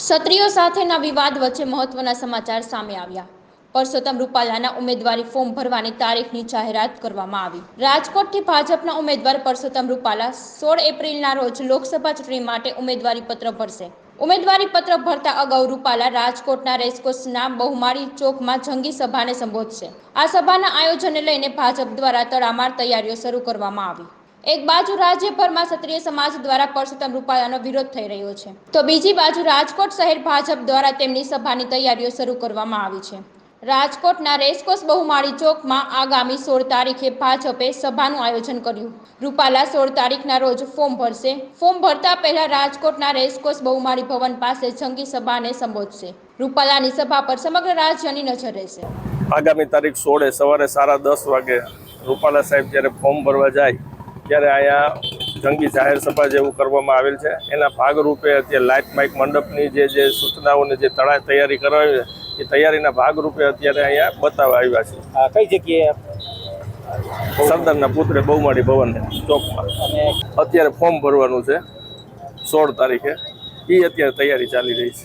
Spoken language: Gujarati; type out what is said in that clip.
ક્ષત્રિયો સાથેના વિવાદ વચ્ચે મહત્વના સમાચાર સામે આવ્યા. પરસોત્તમ રૂપાલાના ઉમેદવારી ફોર્મ ભરવાની તારીખની જાહેરાત કરવામાં આવી. રાજકોટથી ભાજપના ઉમેદવાર પરસોત્તમ રૂપાલા સોળ એપ્રિલના રોજ લોકસભા ચૂંટણી માટે ઉમેદવારી પત્ર ભરશે. ઉમેદવારી પત્ર ભરતા અગાઉ રૂપાલા રાજકોટના રેસકોર્સના બહુમાળી ચોકમાં જંગી સભાને સંબોધશે. આ સભાના આયોજનને લઈને ભાજપ દ્વારા તડામાર તૈયારીઓ શરૂ કરવામાં આવી. એક બાજુ રાજ્યભરમાં ક્ષત્રિય સમાજ દ્વારા પરસોત્તમ રૂપાલાનો વિરોધ થઈ રહ્યો છે. તો બીજી બાજુ રાજકોટ શહેર ભાજપ દ્વારા તેમની સભાની તૈયારીઓ શરૂ કરવામાં આવી છે. રાજકોટના રેસકોસ બહુમાળી ચોકમાં આગામી સોળ તારીખે ભાજપે સભાનું આયોજન કર્યું. રૂપાલા સોળ તારીખના રોજ ફોર્મ ભરશે. ફોર્મ ભરતા પહેલા રાજકોટના રેસકોસ બહુમાળી ભવન પાસે જંગી સભાને સંબોધશે. રૂપાલાની સભા પર સમગ્ર રાજ્યની નજર રહેશે. આગામી તારીખ સોળે સવારે સાડા દસ વાગે રૂપાલા સાહેબ જ્યારે ફોર્મ ભરવા જાય ત્યારે અહીંયા જંગી જાહેર સભા જેવું કરવામાં આવેલ છે. એના ભાગરૂપે અત્યારે લાઇટ માઇક મંડપની જે જે સૂચનાઓને જે તળા તૈયારી કરાવી છે એ તૈયારીના ભાગરૂપે અત્યારે અહીંયા બતાવવા આવ્યા છે. આ કઈ જગ્યાએ સરદારના પુત્રે બહુમાળી ભવન ચોકમાં. અને અત્યારે ફોર્મ ભરવાનું છે સોળ તારીખે. એ અત્યારે તૈયારી ચાલી રહી છે.